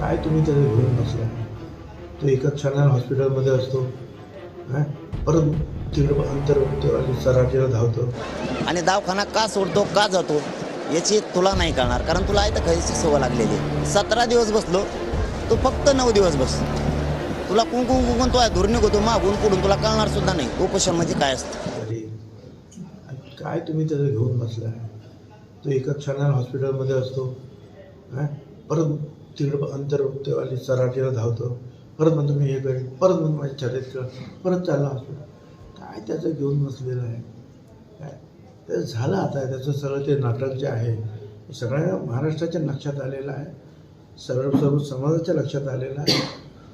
काय तुम्ही त्याला घेऊन बसला तो एका क्षणाला हॉस्पिटलमध्ये असतो. हां? परत तिकडे अंतर सराठीला धावतो. आणि दवाखाना का सोडतो का जातो याची तुला नाही कळणार. कारण तुला आहे तर खरीची सवय लागलेली. सतरा दिवस बसलो तू फक्त नऊ दिवस बस. तुला कुंकुम कुंकुम तो आहे धुर निघतो मागून पुढून तुला कळणार सुद्धा नाही. उपोषण म्हणजे काय असतं? काय तुम्ही त्याला घेऊन बसला तो एका क्षणाला हॉस्पिटलमध्ये असतो. हां? परत तिकडे अंतर वाली धावतो. परत म्हणतो मी हे करेन परत म्हणतो माझ्या छातीत खेळ परत चालला हॉस्पिटल. काय त्याचं घेऊन बसलेलं आहे? काय? ते झालं आता त्याचं सगळं ते नाटक जे आहे हे सगळ्या महाराष्ट्राच्या लक्षात आलेलं आहे. सर्व सर्व समाजाच्या लक्षात आलेलं आहे.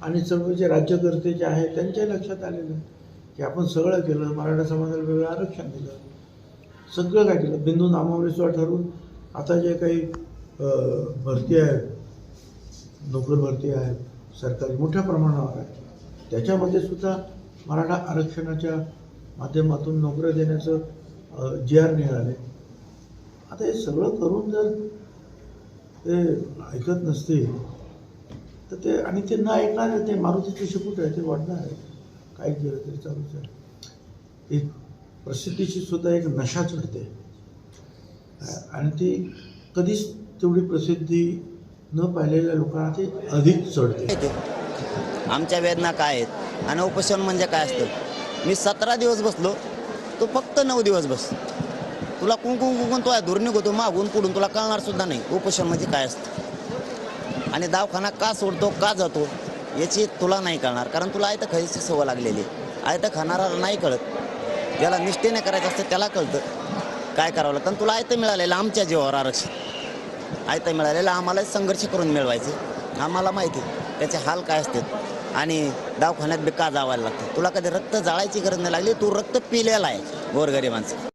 आणि सर्व जे राज्यकर्ते जे आहे त्यांच्याही लक्षात आलेलं आहे. की आपण सगळं केलं मराठा समाजाला वेगळं आरक्षण दिलं. सगळं काय केलं? बिंदू नामावलीसुद्धा ठरवून आता जे काही भरती आहे नोकरभरती भरती सरकारी मोठ्या प्रमाणावर आहे त्याच्यामध्ये सुद्धा मराठा आरक्षणाच्या माध्यमातून नोकऱ्या देण्याचं जी आर निघाले. आता हे सगळं करून जर ते ऐकत नसतील तर ते आणि ते न ऐकणार आहे, ते मारुतीचे शिकूट आहे ते वाढणार आहे काय केलं तरी चालूच आहे. एक प्रसिद्धीची सुद्धा एक नशा चढते आणि ती कधीच तेवढी प्रसिद्धी न पाहिलेल्या लोकांना ते अधिक चढते. आमच्या वेदना काय आहेत? आणि उपोषण म्हणजे काय असतं? मी सतरा दिवस बसलो तू फक्त नऊ दिवस बस. तुला कुंकुम कुंकुम तो धूर निघतो मागून पुढून तुला कळणार सुद्धा नाही उपोषण म्हणजे काय असतं. आणि दवाखाना का सोडतो का जातो याची तुला नाही कळणार. कारण तुला आयतं खायची सवय लागलेली आहे. आहे खाणाराला नाही कळत. ज्याला निष्ठेने करायचं असतं त्याला कळतं. काय करावं लागतं? आणि तुला आयतं मिळालेलं आमच्या जीवावर आरक्षण. आयता मिळालेला आम्हाला संघर्ष करून मिळवायचं. आम्हाला माहिती आहे त्याचे हाल काय असतात आणि दवाखान्यात बी का जावायला लागतं? तुला कधी रक्त जाळायची गरज नाही लागली तू रक्त पिलेला आहे गोरगरिबांचं.